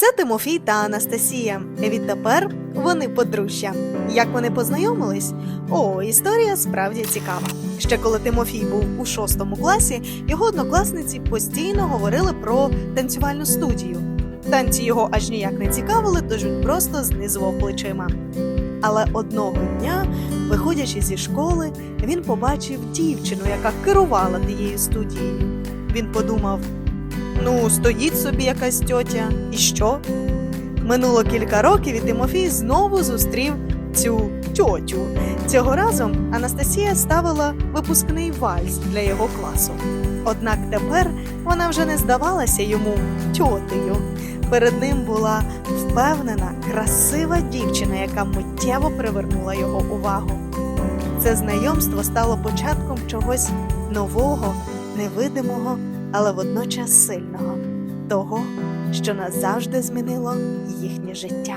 Це Тимофій та Анастасія. Відтепер вони подружжя. Як вони познайомились? О, історія справді цікава. Ще коли Тимофій був у шостому класі, його однокласниці постійно говорили про танцювальну студію. Танці його аж ніяк не цікавили, тож він просто знизував плечима. Але одного дня, виходячи зі школи, він побачив дівчину, яка керувала тією студією. Він подумав: ну, стоїть собі якась тьотя, і що? Минуло кілька років, і Тимофій знову зустрів цю тьотю. Цього разу Анастасія ставила випускний вальс для його класу. Однак тепер вона вже не здавалася йому тьотею. Перед ним була впевнена, красива дівчина, яка миттєво привернула його увагу. Це знайомство стало початком чогось нового, невидимого, але водночас сильного, того, що назавжди змінило їхнє життя.